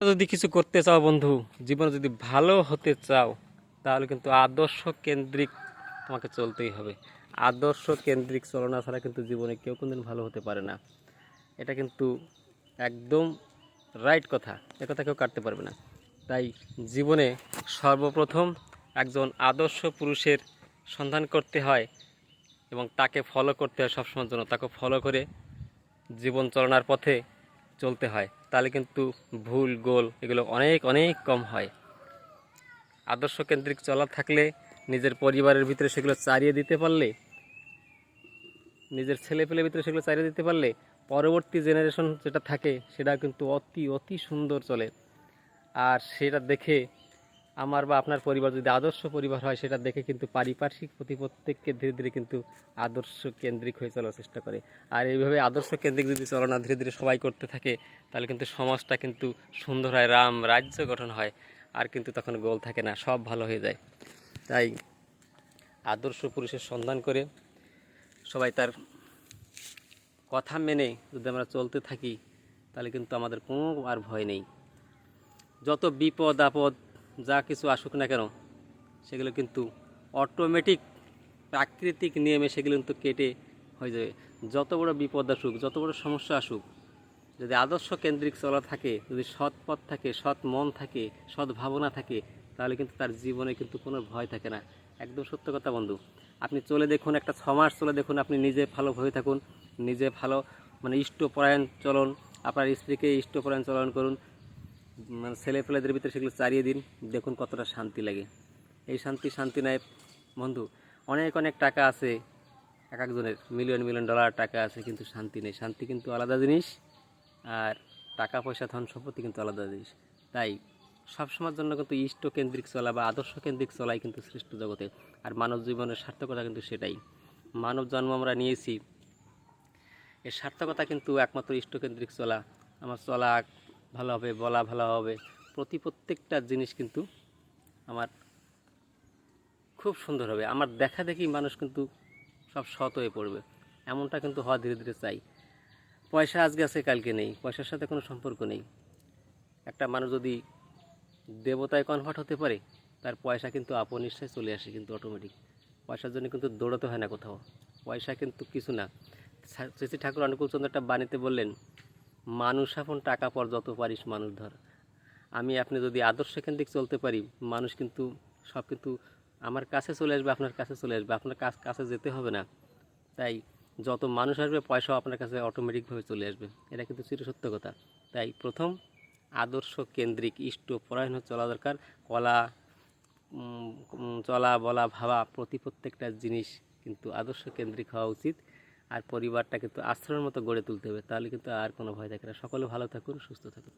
যদি কিছু করতে চাও বন্ধু, জীবনে যদি ভালো হতে চাও, তাহলে কিন্তু আদর্শ কেন্দ্রিক তোমাকে চলতেই হবে। আদর্শ কেন্দ্রিক চলনা ছাড়া কিন্তু জীবনে কেউ কোনদিন ভালো হতে পারে না। এটা কিন্তু একদম রাইট কথা কথা কেউ কাটতে পারবে না। তাই জীবনে সর্বপ্রথম একজন আদর্শ পুরুষের সন্ধান করতে হয় এবং তাকে ফলো করতে হয় সবসময়ের জন্য। তাকে ফলো করে জীবন চলনার পথে চলতে হয়। তাহলে কিন্তু ভুল, গোল এগুলো অনেক অনেক কম হয়। আদর্শ কেন্দ্রিক চলা থাকলে নিজের পরিবারের ভিতরে সেগুলো চারিয়ে দিতে পারলে, নিজের ছেলে পেলের ভিতরে সেগুলো চারিয়ে দিতে পারলে পরবর্তী জেনারেশন যেটা থাকে সেটা কিন্তু অতি অতি সুন্দর চলে। আর সেটা দেখে আমার বা আপনার পরিবার যদি আদর্শ পরিবার হয়, সেটা দেখে কিন্তু পারিপার্শ্বিক প্রতি প্রত্যেককে ধীরে ধীরে কিন্তু আদর্শ কেন্দ্রিক হয়ে চলার চেষ্টা করে। আর এইভাবে আদর্শ কেন্দ্রিক যদি চলনা ধীরে ধীরে সবাই করতে থাকে, তাহলে কিন্তু সমাজটা কিন্তু সুন্দর হয়, রাম রাজ্য গঠন হয়। আর কিন্তু তখন গোল থাকে না, সব ভালো হয়ে যায়। তাই আদর্শ পুরুষের সন্ধান করে সবাই তার কথা মেনে যদি আমরা চলতে থাকি, তাহলে কিন্তু আমাদের কোনো আর ভয় নেই। যত বিপদ আপদ যা কিছু আসুক না কেন, সেগুলো কিন্তু অটোমেটিক প্রাকৃতিক নিয়মে সেগুলো কিন্তু কেটে হয়ে যাবে। যত বড় বিপদ আসুক, যত বড় সমস্যা আসুক, যদি আদর্শ কেন্দ্রিক চলা থাকে, যদি সৎ পথ থাকে, সৎ মন থাকে, সৎ ভাবনা থাকে, তাহলে কিন্তু তার জীবনে কিন্তু কোনো ভয় থাকে না। একদম সত্য কথা বন্ধু। আপনি চলে দেখুন, একটা ছমাস চলে দেখুন, আপনি নিজে ভালোভাবে থাকুন, নিজে ভালো মানে ইষ্টপরায়ণ চলন, আপনার স্ত্রীকে ইষ্টপরায়ণ চলন করুন মানে ছেলে পেলেদের ভিতরে সেগুলো চারিয়ে দিন। দেখুন কতটা শান্তি লাগে। এই শান্তি শান্তি নয় বন্ধু, অনেক অনেক টাকা আছে। এক একজনের মিলিয়ন মিলিয়ন ডলার টাকা আছে, কিন্তু শান্তি নেই। শান্তি কিন্তু আলাদা জিনিস, আর টাকা, পয়সা, ধন সম্পত্তি কিন্তু আলাদা জিনিস। তাই সবসময়ের জন্য কিন্তু ইষ্ট কেন্দ্রিক চলা বা আদর্শ কেন্দ্রিক চলাই কিন্তু শ্রেষ্ঠ জগতে। আর মানব জীবনের সার্থকতা কিন্তু সেটাই। মানব জন্ম আমরা নিয়েছি। এর সার্থকতা কিন্তু একমাত্র ইষ্টকেন্দ্রিক চলা। আমার চলা ভালো হবে, বলা ভালো হবে। প্রতি প্রত্যেকটা জিনিস কিন্তু আমার খুব সুন্দর হবে। আমার দেখা দেখি মানুষ কিন্তু সব সৎ হয়ে পড়বে। এমনটা কিন্তু হওয়া ধীরে ধীরে চাই। পয়সা আজকে আছে, কালকে নেই। পয়সার সাথে কোনো সম্পর্ক নেই। একটা মানুষ যদি দেবতায় কনভার্ট হতে পারে, তার পয়সা কিন্তু আপন চলে আসে কিন্তু অটোমেটিক পয়সার জন্য কিন্তু দৌড়াতে হয় না কোথাও। পয়সা কিন্তু কিছু না। শ্রী ঠাকুর অনুকূলচন্দ্র একটা বাণীতে বললেন মানুষ আপন টাকা পর যত পারিস মানুষ ধর। আমি আপনি যদি আদর্শ কেন্দ্রিক চলতে পারি, মানুষ কিন্তু সব কিন্তু আমার কাছে চলে আসবে, আপনার কাছে চলে আসবে। আপনার কাছ, কাছে যেতে হবে না। তাই যত মানুষ আসবে, পয়সাও আপনার কাছে অটোমেটিকভাবে চলে আসবে। এটা কিন্তু চিরসত্য কথা। তাই প্রথম আদর্শ কেন্দ্রিক ইষ্ট পরায়ণ চলা দরকার। কলা চলা, বলা, ভাবা প্রতি প্রত্যেকটা জিনিস কিন্তু আদর্শ কেন্দ্রিক হওয়া উচিত। আর পরিবারটা কিন্তু আশ্রয়ের মতো গড়ে তুলতে হবে, তাহলে কিন্তু আর কোনো ভয় থাকে না। সকলে ভালো থাকুন, সুস্থ থাকুন।